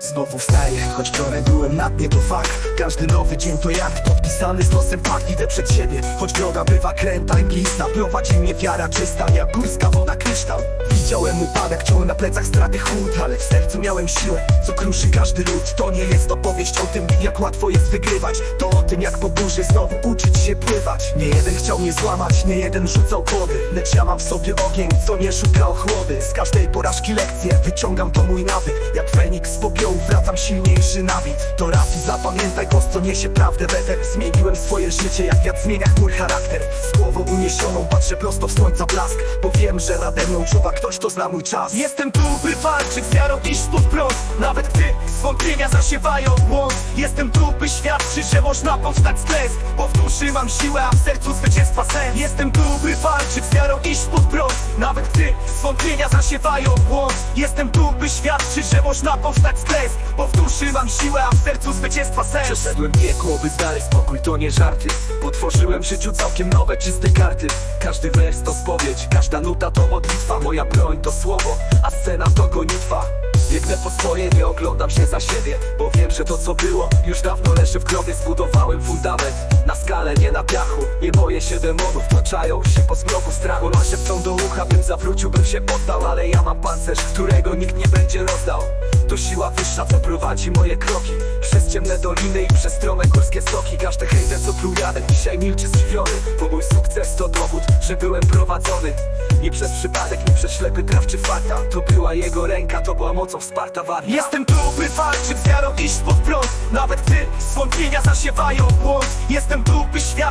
Znowu wstaję, choć wczoraj byłem na dnie to fakt. Każdy nowy dzień to jak podpisany z losem fakt. Idę przed siebie, choć droga bywa kręta i glista Prowadzi mnie wiara czysta, jak górska woda kryształ Widziałem upadek, ciąłem na plecach straty chłód Ale w sercu miałem siłę, co kruszy każdy lud. To nie jest opowieść o tym, jak łatwo jest wygrywać. To o tym, jak po burzy znowu uczyć się pływać. Nie jeden chciał mnie złamać, nie jeden rzucał kłody Lecz ja mam w sobie ogień, co nie szuka ochłody. Z każdej porażki lekcje, wyciągam to mój nawyk. Jak Feniks z popiołu wracam silniejszy na wid To raz i zapamiętaj głos, co niesie prawdę weter Zmieniłem swoje życie, jak wiatr zmienia mój charakter. Z głową uniesioną patrzę prosto w słońca blask Bo wiem, że nade mną ktoś, kto zna mój czas. Jestem tu, by walczyć z wiarą iść pod prąd Nawet gdy zwątpienia zasiewają błąd. Jestem tu, by świadczyć, że można powstać z klęsk. Bo w duszy mam siłę, a w sercu zwycięstwa sens Jestem tu, by walczyć z wiarą iść pod prąd. Nawet gdy zwątpienia zasiewają błąd. Jestem tu, by świadczyć, że można powstać z klęsk. Bo w duszy mam siłę, a w sercu zwycięstwa sens Przeszedłem piekło, by znaleźć spokój, to nie żarty. Potworzyłem życiu całkiem nowe, czyste karty. Każdy wers to spowiedź, każda nuta to modlitwa. Moja broń to słowo, a scena to gonitwa Biegnę po swoje, nie oglądam się za siebie Bo wiem, że to co było, już dawno leży w grobie. Zbudowałem fundament, na skalę, nie na piachu. Nie boję się demonów, toczają się po zmroku strachu. Ma szepczą do ucha, bym zawrócił, bym się poddał Ale ja mam pancerz, którego nikt nie będzie rozdał siła wyższa, co prowadzi moje kroki. Przez ciemne doliny i przez strome górskie stoki. Każdy hejter, co pluł dzisiaj milczy zdziwiony Bo mój sukces to dowód, że byłem prowadzony. Nie przez przypadek, nie przez ślepy traf czy farta. To była jego ręka, to była mocą wsparta warta Jestem tu, by walczyć z wiarą, iść pod prąd. Nawet gdy zwątpienia zasiewają błąd. Jestem tu, by że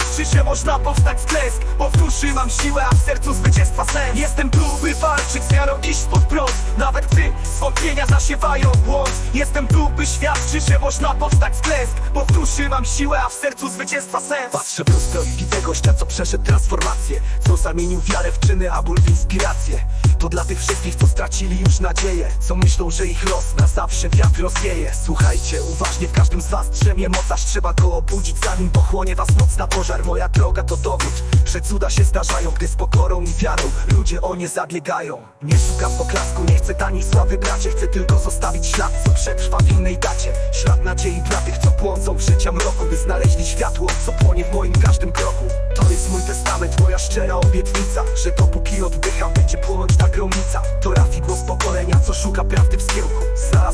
można powstać z klęsk. Bo w duszy mam siłę, a w sercu zwycięstwa sens Jestem tu, by walczyć z wiarą, iść pod prąd Nawet gdy zwątpienia zasiewają błąd. Jestem tu, by świadczyć, że można powstać z klęsk. Bo w duszy mam siłę, a w sercu zwycięstwa sens. Patrzę w lustro i widzę gościa, co przeszedł transformację. Co zamienił wiarę w czyny, a ból w inspirację. To dla tych wszystkich, co stracili już nadzieję. Co myślą, że ich los na zawsze wiatr rozwieje. Słuchajcie uważnie, w każdym z was drzemie mocarz. Trzeba go obudzić, zanim pochłonie was noc na pożar. Moja droga to dowód, że cuda się zdarzają Gdy z pokorą i wiarą ludzie o nie zabiegają. Nie szukam poklasku, nie chcę taniej sławy bracie. Chcę tylko zostawić ślad, co przetrwa w innej dacie Ślad nadziei dla tych, co płącą w życia mroku By znaleźli światło, co płonie w moim każdym kroku. To jest mój testament, moja szczera obietnica Że dopóki oddycham, będzie płonąć ta gromnica. To Rafi głos pokolenia, co szuka prawdy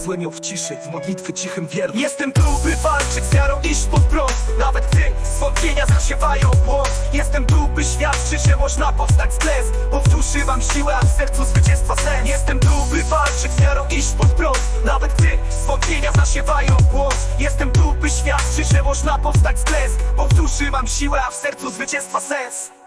Znalazłem ją w ciszy, w modlitwy cichym wiernym Jestem tu, by walczyć z wiarą, iść pod prąd Nawet gdy zwątpienia zasiewają błąd. Jestem tu, by świadczyć, że można powstać z klęsk. Bo w duszy mam siłę, a w sercu zwycięstwa sens. Jestem tu, by walczyć z wiarą, iść pod prąd Nawet gdy zwątpienia zasiewają błąd. Jestem tu, by świadczyć, że można powstać z klęsk. Bo w duszy mam siłę, a w sercu zwycięstwa sens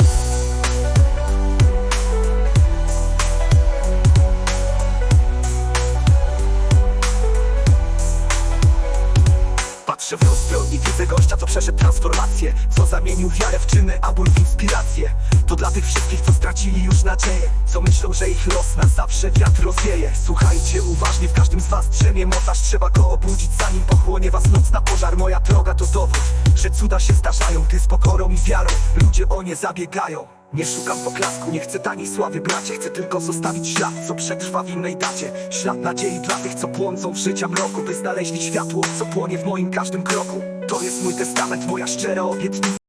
Patrzę w lustro i widzę gościa, co przeszedł transformację Co zamienił wiarę w czyny, a ból w inspirację. To dla tych wszystkich, co stracili już nadzieję Co myślą, że ich los na zawsze wiatr rozwieje. Słuchajcie uważnie, w każdym z was drzemie mocarz Trzeba go obudzić, zanim pochłonie was noc na pożar. Moja droga to dowód, że cuda się zdarzają Ty z pokorą i wiarą, ludzie o nie zabiegają nie szukam poklasku, nie chcę taniej sławy bracie. Chcę tylko zostawić ślad, co przetrwa w innej dacie. Ślad nadziei dla tych, co płącą w życia mroku By znaleźli światło, co płonie w moim każdym kroku. To jest mój testament, moja szczera obietnica